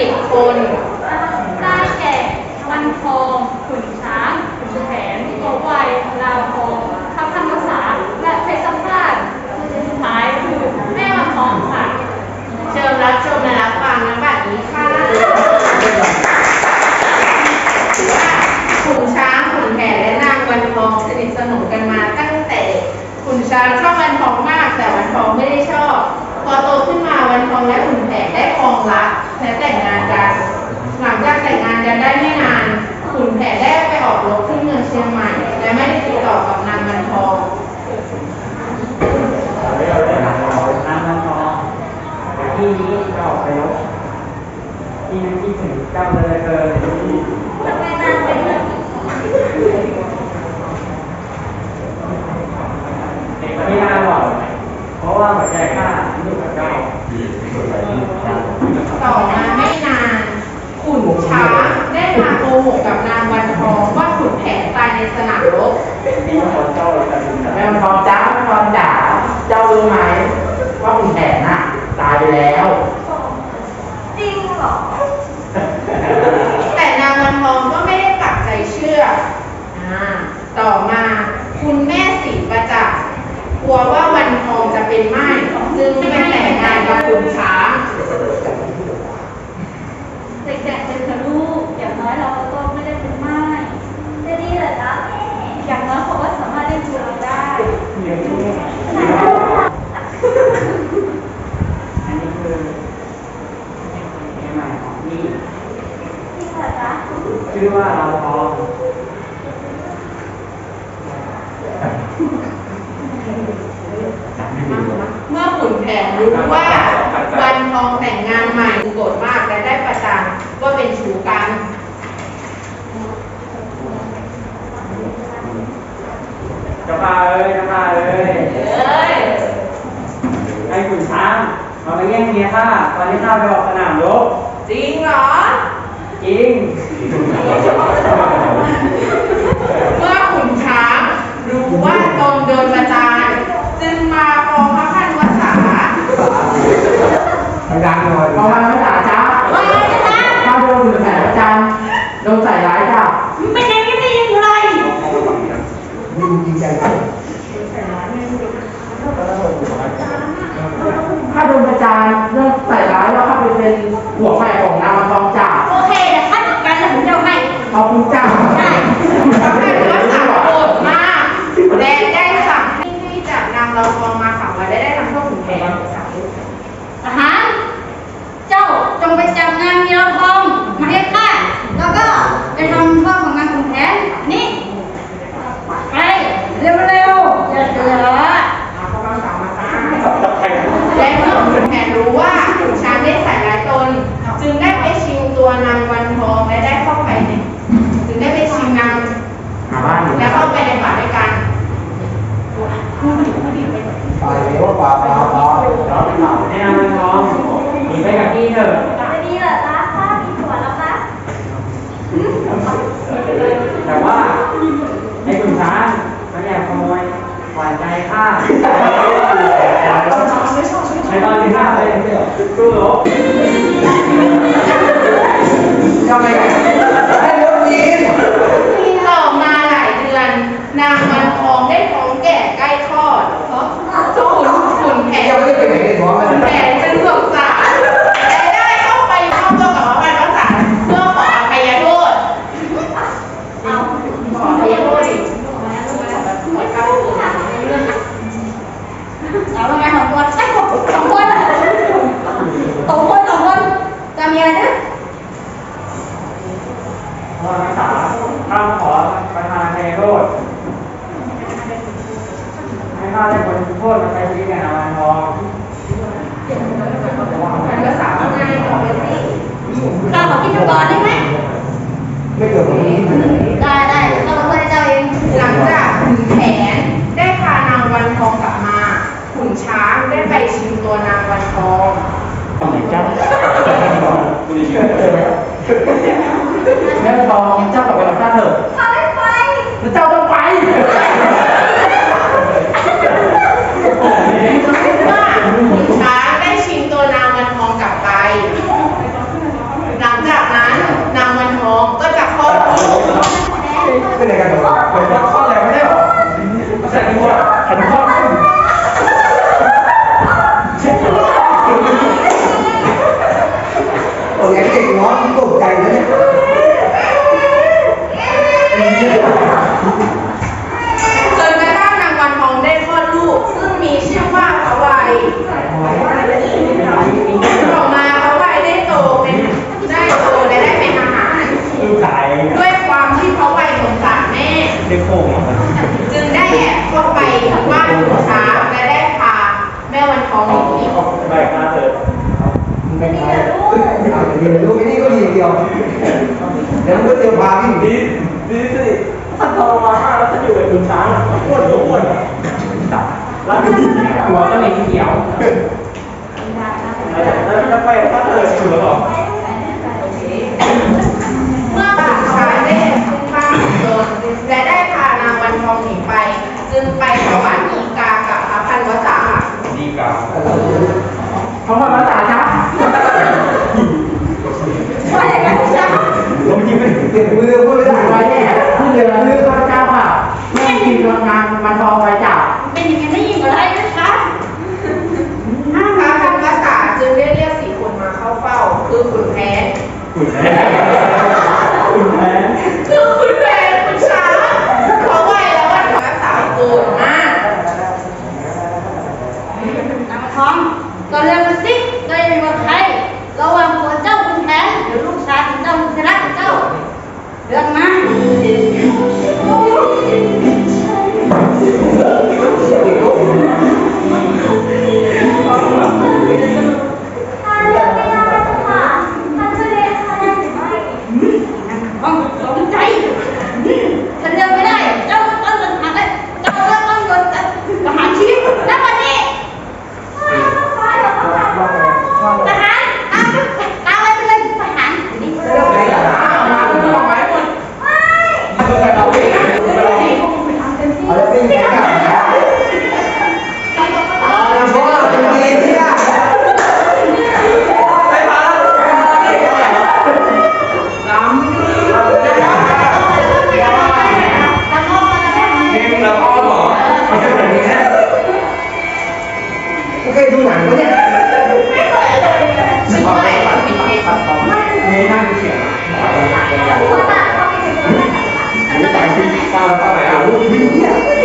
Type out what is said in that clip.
สิบคนได้แก่วันทองขุนช้างขุนแผนโกไวลาวทองทัพพันภาษาและเพชรสัมภาษณ์สุดท้ายคือแม่วันทองค่ะ เชิญรับชมและรับฟังนบัดนี้ค่ะถือว่าขุนช้างขุนแผนและนางวันทองสนิทสนมกันมาตั้งแต่ขุนช้างชอบวันทองมากแต่วันทองไม่ได้ชอบ พอโตขึ้นมาวันทองและขุนแผนได้ครองรักและแต่งงานกัน หลังจากแต่งงานกันได้ไม่นานขุนแผนได้ไปออกรบที่เมืองเชียงใหม่และไม่ได้ติดต่อกับนางวันทองน้ำมันทองที่นี้ก็ออกไปลบที่นั้นที่ถึงเจ้าเลยเกิน ทำไมนางเป็นแบบนี้ เด็กไม่น่าหรอก เพราะว่าหัวใจข้าลูกกับเจ้าต่อมาไม่นานขุนช้างได้มาโกหกกับนางวันทองว่าขุนแผนตายในสนามรบที่คนเจ้าจะถึงแม่ทองจ้าแม่ทองจ๋าเจ้ารู้ไหมว่าคุณแผนน่ะตายไปแล้ว จริงเหรอ แต่นางวันทองก็ไม่ได้ปักใจเชื่ออาต่อมาคุณแม่ศรีประจักษ์กลัวว่าวันทองจะ เป็นไม้จึงไปแต่งงานกับขุนช้างเด็กๆเป็นทะลูกอย่างน้อยเราก็ไม่ได้เป็นไม้จะดีเหรอจ๊ะอย่างน้อยเขาก็สามารถเล่นจูเราได้ เลี้ยงลูกอันนี้คือเมียใหม่ของพี่ จริงเหรอจ๊ะ ชื่อว่าเราทอง เมื่อขุนแผนรู้ว่าวันทองแต่งงานใหม่โกรธมากและได้ประจานว่าเป็นชู้กัน เจ้าป้าเอ้ยเจ้าป้าเอ้ย เอ้ย ไอ้ขุนช้าง มาไปแย่งเมียข้าตอนที่ข้าไปออกสนามรบจริงเหรอ จริง เมื่อขุนช้างรู้ว่าตนโดนประจานจึงมาฟ้องพระพันวษาดังหน่อยเพราะมันไม่ด่าจ้าว่าไงจ๊ะถ้าโดนคุณแผนประจานโดนใส่ร้ายจ้าเป็นอย่างนี้ได้ยังไงยิงจริงใจถ้า เป็นประจานเรื่องใส่ร้ายแล้วข้าไปเป็นหัวใหม่ของจ่า โอเคเดี๋ยวข้าจัดการแล้วผมจะเอาให้ ขอบคุณจ้า ได้ พระพันวษาโกรธมากและได้สั่งให้ให้จับนางเราทองมาขังไว้และได้ทำโทษขุนแผน ทหารเจ้าจงไปจับนางเมียทองมาให้ข้าแล้วก็ไปทำโทษของนางขุนแผนนี่ไปเร็วๆอย่าเสือ เอาพระพันวษามาตามและเมื่อขุนแผนรู้ว่าขุนช้างได้ใส่ร้ายตน จึงได้ไปชิงตัวนางวันทองและได้เข้าไปในจึงได้ไปชิงนาง หาบ้านอยู่ แล้วเข้าไปในป่าด้วยกัน ไปเลยว่าป่าป่าป่า เราไปเผาในนางมันทองหนีไปกับพี่เถอะ จะดีเหรอจ๊ะข้ามีผัวแล้วคะ แต่ว่าไอ้ขุนช้างมันแอบขโมย หวานใจข้าในตอนที่ข้าไปสู้รบทำไมให้เรื่องนี้ ต่อมาหลายเดือน นางวันทองได้ท้องแก่ใกล้คลอดเพราะขุนขุนแผน ยังไม่ได้ไปไหนเลยหัวมัน ขุนแผนจึงสงสารและได้เข้าไปมอบตัวกับพระพันวษาเพื่อขออภัยโทษเอาขออภัยโทษดิ เอาทำไมสองคนใช่สองคนสองคนสองคนสองคนจะมีอะไรนะพระรักษาข้าขอประทานอภัยโทษให้ข้าได้พ้นโทษมาใช้ชีวิตในนางมันทองพันวษาว่าไงบอไปสิข้าขอคิดดูก่อนได้ไหมไม่เกิดตรงนี้ได้ นช้างได้ไปชิงตัวนางวันทองไหนจ้าแม่ทองเจ้ากลับไปกับข้าเถอะข้าไม่ไปแล้วเจ้าต้องไป ว่าขุนช้างได้ชิงตัวนางวันทองกลับไป ผมว่าข้ออะไรไม่ได้หรอใส่หัวหันข้อ โอ้ยเด็กน้องตกใจเลย จนกระทั่งนางวันทองได้คลอดลูก ซึ่งมีชื่อว่าพระวัยต่อมาพระวัยได้โตเป็นได้โตและได้เป็นอาหาร ลูกชาย ด้วยความที่พระวัยสงสารแม่ เด็กโป่ง จึงได้แอบเข้าไปบ้านขุนช้างและได้พาแม่วันทองหนี ไปมาเถอะ ไม่ใช่เดี๋ยวลูกนี่ก็ดี เดียวเดี๋ยวก็เตรียมพาพี่ดีดีสิถ้าทรมานมากแล้วถ้าอยู่กับคุณช้างอ้วนอ้วนแล้วหัวก็ไม่เขียวแล้วจะไปถ้าเธอชัวร์หรอ 该走哪条线你走哪条线你妈没你妈没有告诉你